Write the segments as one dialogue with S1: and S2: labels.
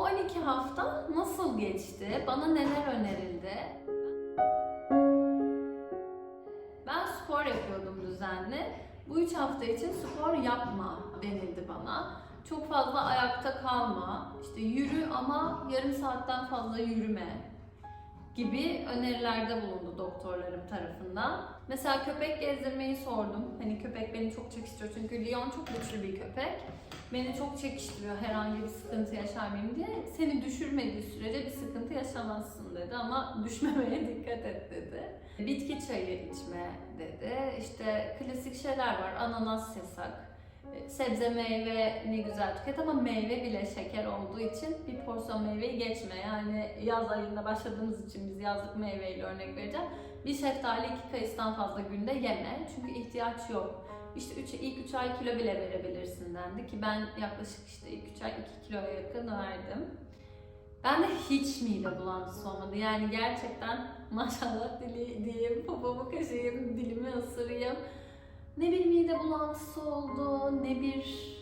S1: 12 hafta nasıl geçti? Bana neler önerildi? Ben spor yapıyordum düzenli. Bu 3 hafta için spor yapma denildi bana. Çok fazla ayakta kalma, işte yürü ama yarım saatten fazla yürüme gibi önerilerde bulundu doktorlarım tarafından. Mesela köpek gezdirmeyi sordum. Hani köpek beni çok çekiştiriyor çünkü Lyon çok güçlü bir köpek. Beni çok çekiştiriyor herhangi bir sıkıntı yaşar mıyım diye. Seni düşürmediği sürece bir sıkıntı yaşamazsın dedi ama düşmemeye dikkat et dedi. Bitki çayı içme dedi. İşte klasik şeyler var. Ananas yasak. Sebze meyve ne güzel tüket ama meyve bile şeker olduğu için bir porsiyon meyveyi geçme. Yani yaz ayında başladığımız için biz yazlık meyveyle örnek vereceğim. Bir şeftali iki kayısıdan fazla günde yeme. Çünkü ihtiyaç yok. İşte üç, ilk 3 ay kilo bile verebilirsin dendi ki ben yaklaşık işte ilk 3 ay 2 kiloya yakın verdim. Ben de hiç mide bulantısı olmadı. Yani gerçekten maşallah dili diyeyim, popomu kaşıyım, dilimi ısırayım. Ne bir mide bulantısı oldu, ne bir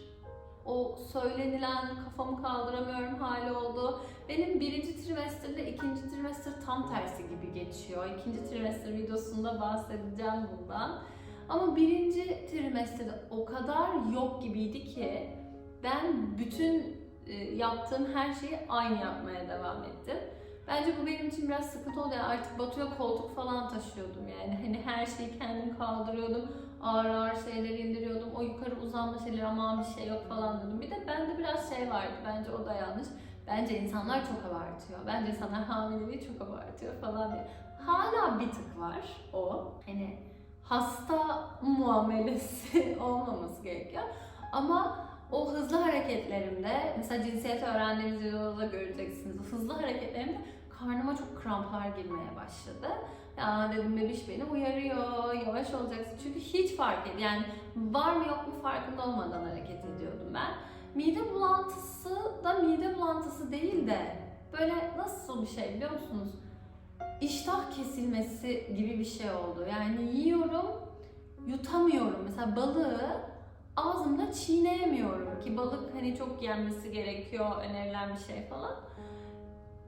S1: o söylenilen kafamı kaldıramıyorum hali oldu. Benim birinci trimesterde ikinci trimester tam tersi gibi geçiyor. İkinci trimester videosunda bahsedeceğim bundan. Ama birinci trimesterde o kadar yok gibiydi ki ben bütün e, yaptığım her şeyi aynı yapmaya devam ettim. Bence bu benim için biraz sıkıntı oldu. Yani artık Batu'ya koltuk falan taşıyordum yani. Hani her şeyi kendim kaldırıyordum. Ağır ağır şeyleri indiriyordum. O yukarı uzanma şeyleri aman bir şey yok falan dedim. Bir de bende biraz şey vardı. Bence o da yanlış. Bence insanlar çok abartıyor. Bence insanlar hamileliği çok abartıyor falan diye. Hala bir tık var o. Hani hasta muamelesi olmaması gerekiyor. Ama o hızlı hareketlerimde, mesela cinsiyet öğrendiğimiz videoda göreceksiniz. O hızlı hareketlerimde kramplar girmeye başladı. Ya dedim bebiş beni uyarıyor, yavaş olacaksın. Çünkü hiç fark et. Yani var mı yok mu farkında olmadan hareket ediyordum ben. Mide bulantısı da mide bulantısı değil de böyle nasıl bir şey biliyor musunuz? İştah kesilmesi gibi bir şey oldu. Yani yiyorum, yutamıyorum. Mesela balığı ağzımda çiğneyemiyorum ki balık hani çok yenmesi gerekiyor önerilen bir şey falan.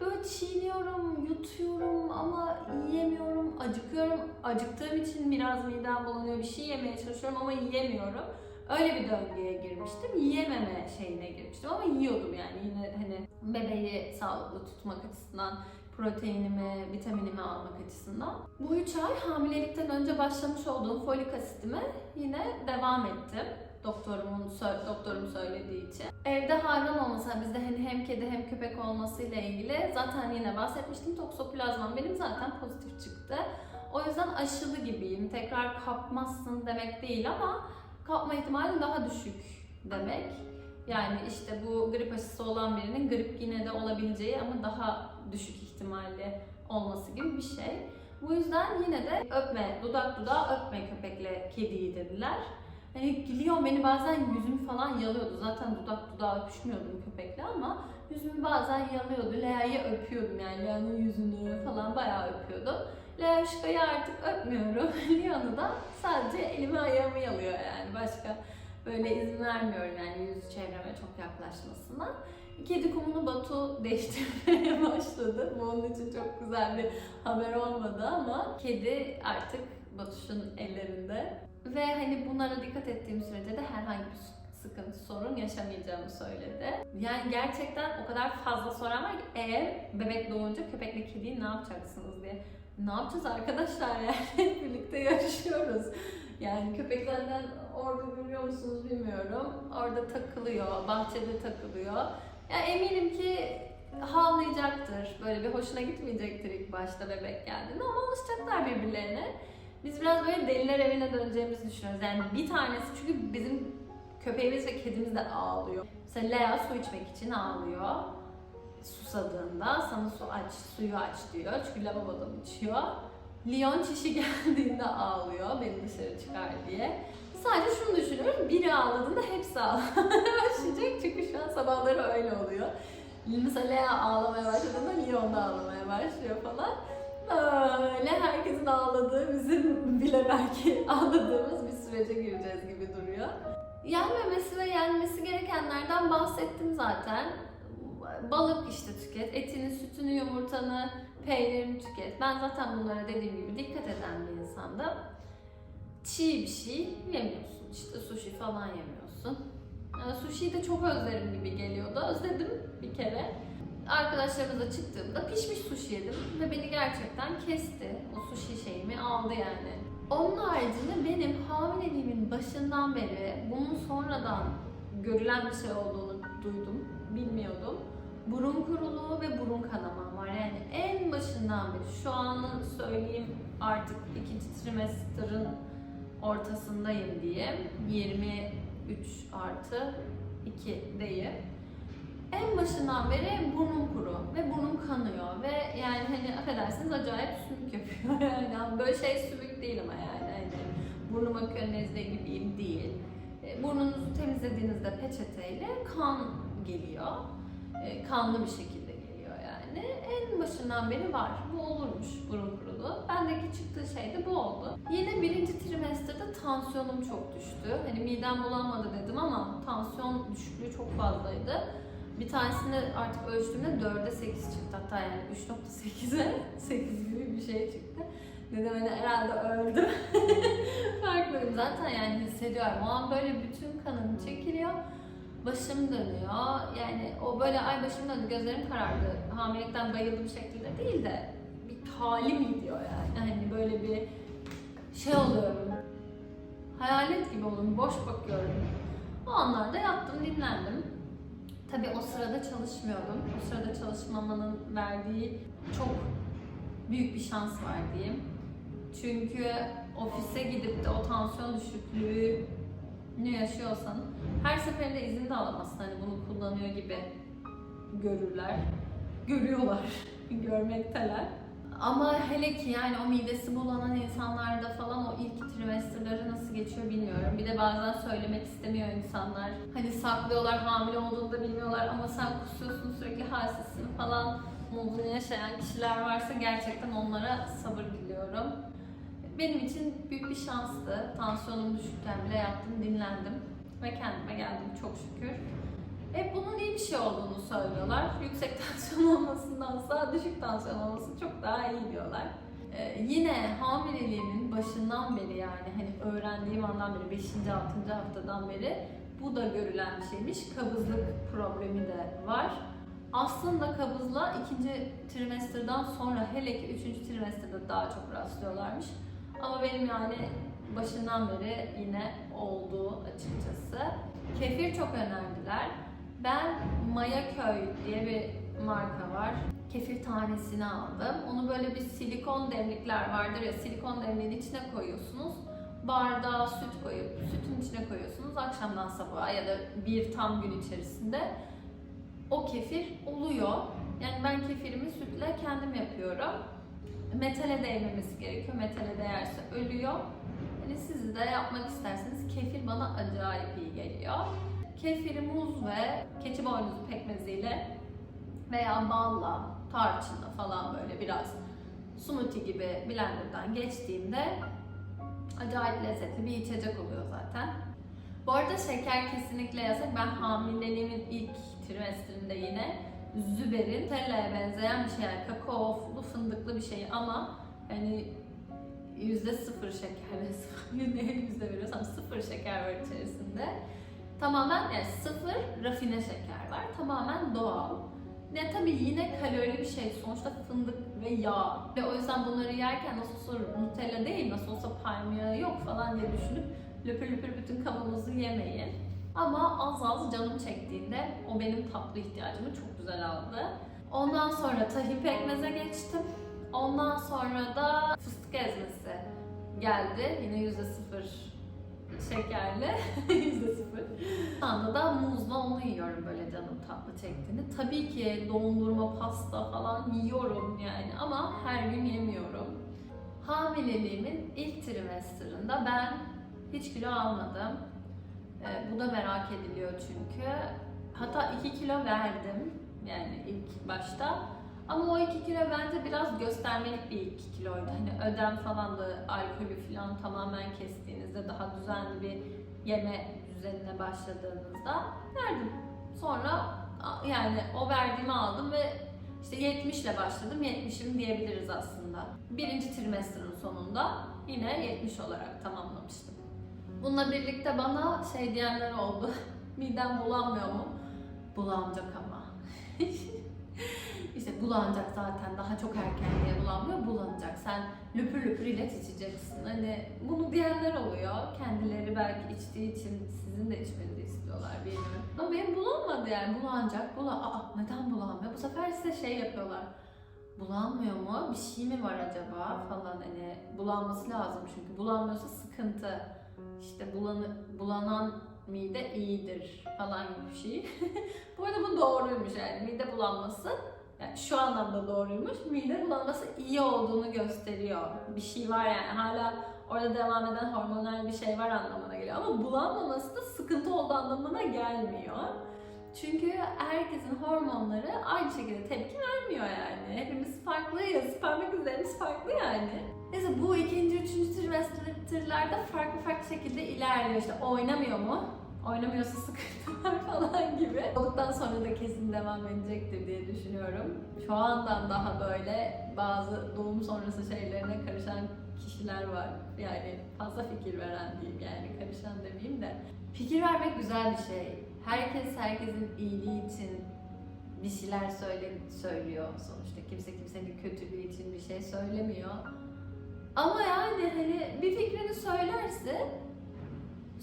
S1: Böyle çiğniyorum, yutuyorum ama yiyemiyorum, acıkıyorum. Acıktığım için biraz midem bulanıyor, bir şey yemeye çalışıyorum ama yiyemiyorum. Öyle bir döngüye girmiştim. Yiyememe şeyine girmiştim ama yiyordum yani yine hani bebeği sağlıklı tutmak açısından proteinimi, vitaminimi almak açısından. Bu 3 ay hamilelikten önce başlamış olduğum folik asitime yine devam ettim doktorumun doktorum söylediği için. Evde hayvan olmasa bizde hani hem kedi hem köpek olmasıyla ilgili zaten yine bahsetmiştim. Toksoplazmam benim zaten pozitif çıktı. O yüzden aşılı gibiyim. Tekrar kapmazsın demek değil ama kapma ihtimali daha düşük demek. Yani işte bu grip aşısı olan birinin grip yine de olabileceği ama daha düşük ihtimalli olması gibi bir şey. Bu yüzden yine de öpme, dudak dudağa öpme köpekle kediyi dediler. Hani Leon beni bazen yüzümü falan yalıyordu. Zaten dudak dudağa öpüşmüyordum köpekle ama yüzümü bazen yalıyordu. Lea'yı öpüyordum yani Lea'nın yüzünü falan bayağı öpüyordum. Lea Şuka'yı artık öpmüyorum. Leon'u da sadece elimi ayağımı yalıyor yani. Başka böyle izin vermiyorum yani yüz çevreme çok yaklaşmasına. Kedi kumunu Batu değiştirmeye başladı. Bu onun için çok güzel bir haber olmadı ama kedi artık Batuş'un ellerinde. Ve hani bunlara dikkat ettiğim sürece de herhangi bir sıkıntı, sorun yaşamayacağımı söyledi. Yani gerçekten o kadar fazla soran var ki eğer bebek doğunca köpekle kediyi ne yapacaksınız diye. Ne yapacağız arkadaşlar yani birlikte yaşıyoruz. Yani köpek zaten orada görüyor musunuz bilmiyorum. Orada takılıyor, bahçede takılıyor. Ya eminim ki havlayacaktır. Böyle bir hoşuna gitmeyecektir ilk başta bebek geldiğinde ama alışacaklar birbirlerine. Biz biraz böyle deliler evine döneceğimizi düşünüyoruz. Yani bir tanesi çünkü bizim köpeğimiz ve kedimiz de ağlıyor. Mesela Lea su içmek için ağlıyor. Susadığında sana su aç, suyu aç diyor. Çünkü lavabodan içiyor. Leon çişi geldiğinde ağlıyor beni dışarı çıkar diye. Sadece şunu düşünüyorum, biri ağladığında hepsi ağlamaya başlayacak çünkü şu an sabahları öyle oluyor. Mesela Lea ağlamaya başladığında Leon da ağlamaya başlıyor falan. Öyle herkesin ağladığı, bizim bile belki ağladığımız bir sürece gireceğiz gibi duruyor. Yenmemesi ve yenmesi gerekenlerden bahsettim zaten. balık işte tüket, etini, sütünü, yumurtanı, peynirini tüket. Ben zaten bunlara dediğim gibi dikkat eden bir insandım. Çiğ bir şey yemiyorsun. İşte sushi falan yemiyorsun. Yani sushi'yi de çok özlerim gibi geliyordu. Özledim bir kere. Arkadaşlarımızla çıktığımda pişmiş sushi yedim ve beni gerçekten kesti. O sushi şeyimi aldı yani. Onun haricinde benim hamileliğimin başından beri bunun sonradan görülen bir şey olduğunu duydum, bilmiyordum. Burun kuruluğu ve burun kanamam var. Yani en başından beri şu anı söyleyeyim artık ikinci trimester'ın ortasındayım diye 23 artı 2'deyim. En başından beri burnum kuru ve burnum kanıyor ve yani hani affedersiniz acayip sümük yapıyor yani böyle şey sümük değil ama yani hani burnum akıyor nezle gibiyim değil. E, Burnunuzu temizlediğinizde peçeteyle kan geliyor. E, Kanlı bir şekilde geliyor yani. En başından beri var. Bu olurmuş burun kuruluğu. Bendeki çıktığı şey de bu oldu. Yine birinci trimesterde tansiyonum çok düştü. Hani midem bulanmadı dedim ama tansiyon düşüklüğü çok fazlaydı. Bir tanesini artık ölçtüğümde 4'e 8 çıktı hatta yani 3.8'e 8 gibi bir şey çıktı. Dedim hani herhalde öldüm. Farklıyım zaten yani hissediyorum. O an böyle bütün kanım çekiliyor. Başım dönüyor. Yani o böyle ay başım döndü, gözlerim karardı. Hamilelikten bayıldım şeklinde değil de bir halim gidiyor yani. Hani böyle bir şey oluyorum. Hayalet gibi oluyorum, boş bakıyorum. O anlarda yattım, dinlendim. Tabii o sırada çalışmıyordum. O sırada çalışmamanın verdiği çok büyük bir şans var diyeyim. Çünkü ofise gidip de o tansiyon düşüklüğünü yaşıyorsan her seferinde izin de alamazsın. Hani bunu kullanıyor gibi görürler. Görüyorlar. Görmekteler. Ama hele ki yani o midesi bulanan insanlarda falan o ilk trimesterları nasıl geçiyor bilmiyorum. Bir de bazen söylemek istemiyor insanlar. Hani saklıyorlar hamile olduğunu da bilmiyorlar ama sen kusuyorsun sürekli halsizsin falan. Bunu yaşayan kişiler varsa gerçekten onlara sabır diliyorum. Benim için büyük bir şanstı. Tansiyonum düşükken bile yattım, dinlendim ve kendime geldim çok şükür. Hep bunun iyi bir şey olduğunu söylüyorlar. Yüksek tansiyon olmasındansa düşük tansiyon olması çok daha iyi diyorlar. Ee, yine hamileliğimin başından beri yani hani öğrendiğim andan beri 5. 6. haftadan beri bu da görülen bir şeymiş. Kabızlık problemi de var. Aslında kabızla ikinci trimesterden sonra hele ki üçüncü trimesterde daha çok rastlıyorlarmış. Ama benim yani başından beri yine oldu açıkçası. Kefir çok önerdiler. Ben Mayaköy diye bir marka var. Kefir tanesini aldım. Onu böyle bir silikon demlikler vardır ya silikon demliğin içine koyuyorsunuz. Bardağa süt koyup sütün içine koyuyorsunuz akşamdan sabaha ya da bir tam gün içerisinde. O kefir oluyor. Yani ben kefirimi sütle kendim yapıyorum. Metale değmemesi gerekiyor. Metale değerse ölüyor. Hani siz de yapmak isterseniz kefir bana acayip iyi geliyor. Kefiri muz ve keçi boynuzu pekmeziyle veya balla, tarçınla falan böyle biraz smoothie gibi blenderdan geçtiğimde acayip lezzetli bir içecek oluyor zaten. Bu arada şeker kesinlikle yasak. Ben hamileliğimin ilk trimestrinde yine Züber'in Nutella'ya benzeyen bir şey yani kakaolu fındıklı bir şey ama hani yüzde sıfır şeker, neye yüzde veriyorsam sıfır şeker var içerisinde. Tamamen yani sıfır rafine şeker var. Tamamen doğal. Ne tabii yine kalorili bir şey. Sonuçta fındık ve yağ. Ve o yüzden bunları yerken nasıl olsa Nutella değil, nasıl olsa palm yağı yok falan diye düşünüp löpür löpür bütün kavanozı yemeyin. Ama az az canım çektiğinde o benim tatlı ihtiyacımı çok güzel aldı. Ondan sonra tahin pekmeze geçtim. Ondan sonra da fıstık ezmesi geldi. Yine yüzde sıfır şekerli. yüzde sıfır. Şu anda da muzla onu yiyorum böyle canım tatlı çektiğinde. Tabii ki dondurma, pasta falan yiyorum yani ama her gün yemiyorum. Hamileliğimin ilk trimesterında ben hiç kilo almadım. Ee, bu da merak ediliyor çünkü. Hatta 2 kilo verdim yani ilk başta. Ama o 2 kilo bence biraz göstermelik bir 2 kiloydu. Hani ödem falan da alkolü falan tamamen kestiğinizde daha düzenli bir yeme düzenine başladığınızda verdim. Sonra Yani o verdiğimi aldım ve işte 70 ile başladım. 70'im diyebiliriz aslında. Birinci trimestrin sonunda yine 70 olarak tamamlamıştım. Bununla birlikte bana şey diyenler oldu. Midem bulanmıyor mu? Bulanacak ama. bulanacak zaten daha çok erken diye bulanmıyor. Bulanacak. Sen löpür löpür ilaç içeceksin. Hani bunu diyenler oluyor. Kendileri belki içtiği için sizin de içmenizi istiyorlar bilmiyorum. Ama benim bulanmadı yani. Bulanacak. Bulan Aa neden bulanmıyor? Bu sefer size şey yapıyorlar. Bulanmıyor mu? Bir şey mi var acaba falan hani bulanması lazım çünkü bulanmıyorsa sıkıntı. İşte bulanı, bulanan mide iyidir falan gibi bir şey. bu arada bu doğruymuş yani mide bulanması yani şu anlamda doğruymuş. Mide bulanması iyi olduğunu gösteriyor. Bir şey var yani hala orada devam eden hormonal bir şey var anlamına geliyor. Ama bulanmaması da sıkıntı olduğu anlamına gelmiyor. Çünkü herkesin hormonları aynı şekilde tepki vermiyor yani. Hepimiz farklıyız. Parmak izlerimiz farklı yani. Neyse bu ikinci, üçüncü trimesterlerde farklı farklı şekilde ilerliyor. İşte oynamıyor mu? Oynamıyorsa sıkıntı var falan gibi. Olduktan sonra da kesin devam edecektir diye düşünüyorum. Şu andan daha böyle bazı doğum sonrası şeylerine karışan kişiler var. Yani fazla fikir veren diyeyim yani karışan demeyeyim de. Fikir vermek güzel bir şey. Herkes herkesin iyiliği için bir şeyler söyle, söylüyor sonuçta. Kimse kimsenin kötülüğü için bir şey söylemiyor. Ama yani hani bir fikrini söylerse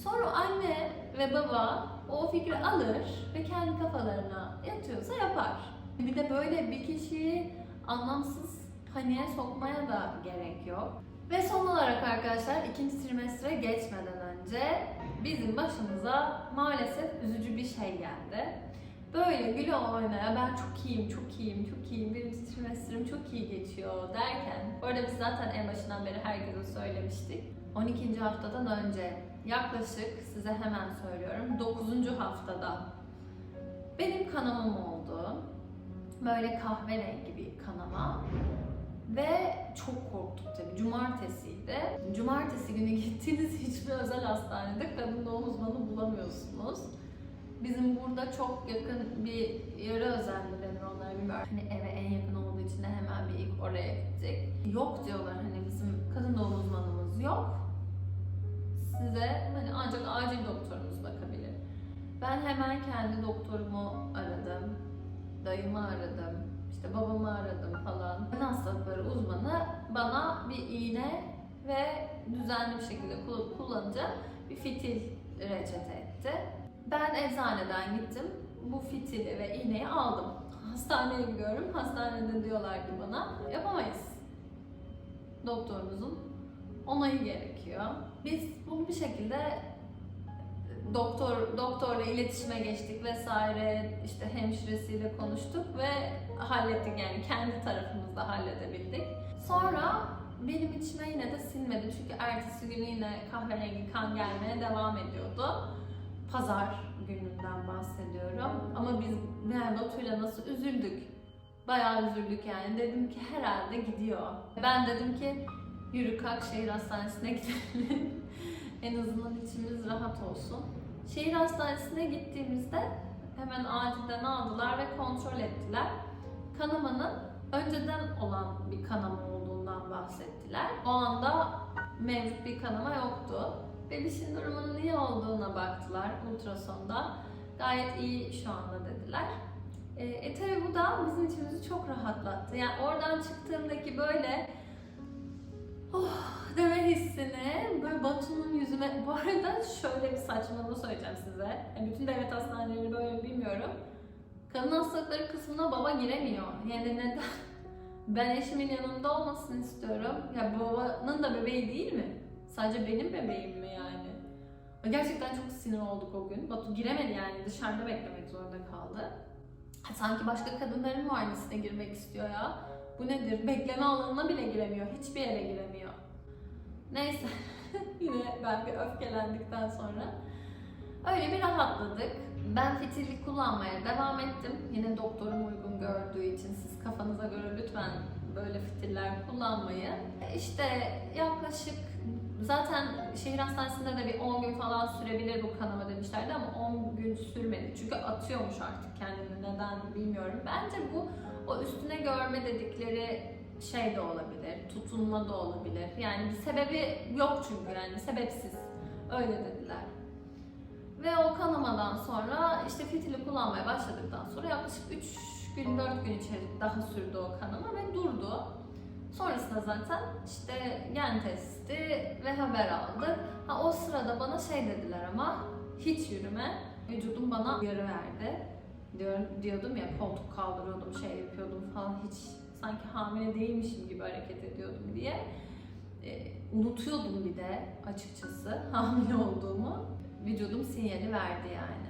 S1: sonra anne ve baba o fikri alır ve kendi kafalarına yatıyorsa yapar. Bir de böyle bir kişiyi anlamsız paniğe sokmaya da gerek yok. Ve son olarak arkadaşlar ikinci trimestre geçmeden önce bizim başımıza maalesef üzücü bir şey geldi. Böyle güle oynaya ben çok iyiyim, çok iyiyim, çok iyiyim, birinci trimestrim çok iyi geçiyor derken, bu arada biz zaten en başından beri herkese söylemiştik. 12. haftadan önce yaklaşık size hemen söylüyorum 9. haftada benim kanamam oldu. Böyle kahverengi bir kanama. Ve çok korktuk tabii. Cumartesiydi. Cumartesi günü gittiğiniz hiçbir özel hastanede kadın doğum uzmanı bulamıyorsunuz. Bizim burada çok yakın bir yere özel mi denir onlara bilmiyorum. Hani eve en yakın olduğu için de hemen bir ilk oraya gittik. Yok diyorlar hani bizim kadın doğum uzmanımız yok. Size hani ancak acil doktorumuz bakabilir. Ben hemen kendi doktorumu aradım. Dayımı aradım. işte babamı aradım falan. Kadın hastalıkları uzmanı bana bir iğne ve düzenli bir şekilde kull- kullanacak bir fitil reçete etti. Ben eczaneden gittim. Bu fitili ve iğneyi aldım. Hastaneye gidiyorum. Hastanede diyorlar ki bana yapamayız. Doktorunuzun onayı gerekiyor. Biz bunu bir şekilde doktor doktorla iletişime geçtik vesaire işte hemşiresiyle konuştuk ve hallettik yani kendi tarafımızda halledebildik. Sonra benim içime yine de sinmedi çünkü ertesi günü yine kahverengi kan gelmeye devam ediyordu. Pazar gününden bahsediyorum. Ama biz yani Batu'yla nasıl üzüldük. Bayağı üzüldük yani. Dedim ki herhalde gidiyor. Ben dedim ki yürü kalk şehir hastanesine gidelim. en azından içimiz rahat olsun. Şehir hastanesine gittiğimizde hemen acilden aldılar ve kontrol ettiler. Kanamanın önceden olan bir kanama olduğundan bahsettiler. O anda mevcut bir kanama yoktu. Bebişin durumunun iyi olduğuna baktılar ultrasonda. Gayet iyi şu anda dediler. E, e tabi bu da bizim içimizi çok rahatlattı. Yani oradan çıktığımdaki böyle oh deme hissini böyle Batu'nun yüzüme... Bu arada şöyle bir saçmalama söyleyeceğim size. Yani bütün devlet hastaneleri böyle bilmiyorum. Kadın hastalıkları kısmına baba giremiyor. Yani neden? Ben eşimin yanında olmasını istiyorum. Ya babanın da bebeği değil mi? Sadece benim bebeğim mi yani? Gerçekten çok sinir olduk o gün. Batu giremedi yani dışarıda beklemek zorunda kaldı. Sanki başka kadınların muayenesine girmek istiyor ya. Bu nedir? Bekleme alanına bile giremiyor. Hiçbir yere giremiyor. Neyse. Yine ben bir öfkelendikten sonra öyle bir rahatladık. Ben fitillik kullanmaya devam ettim. Yine doktorum uygun gördüğü için siz kafanıza göre lütfen böyle fitiller kullanmayı. İşte yaklaşık Zaten şehir hastanesinde de bir 10 gün falan sürebilir bu kanama demişlerdi ama 10 gün sürmedi. Çünkü atıyormuş artık kendini neden bilmiyorum. Bence bu o üstüne görme dedikleri şey de olabilir, tutunma da olabilir. Yani bir sebebi yok çünkü yani sebepsiz. Öyle dediler. Ve o kanamadan sonra işte fitili kullanmaya başladıktan sonra yaklaşık 3 gün 4 gün içeri daha sürdü o kanama ve durdu. Sonrasında zaten işte gen testi ve haber aldık. Ha o sırada bana şey dediler ama hiç yürüme. Vücudum bana uyarı verdi. Diyor, diyordum ya koltuk kaldırıyordum, şey yapıyordum falan hiç sanki hamile değilmişim gibi hareket ediyordum diye. Ee, unutuyordum bir de açıkçası hamile olduğumu. Vücudum sinyali verdi yani.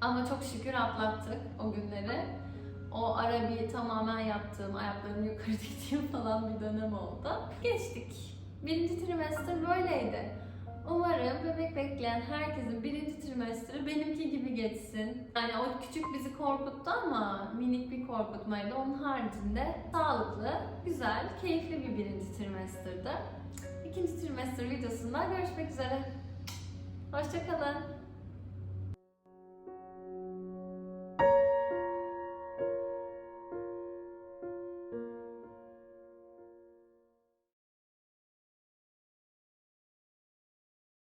S1: Ama çok şükür atlattık o günleri. O ara bir tamamen yattığım, ayaklarımı yukarı diktiğim falan bir dönem oldu. Geçtik. Birinci trimester böyleydi. Umarım bebek bekleyen herkesin birinci trimesteri benimki gibi geçsin. Yani o küçük bizi korkuttu ama minik bir korkutmaydı. Onun haricinde sağlıklı, güzel, keyifli bir birinci trimesterdı. İkinci trimester videosunda görüşmek üzere. Hoşçakalın.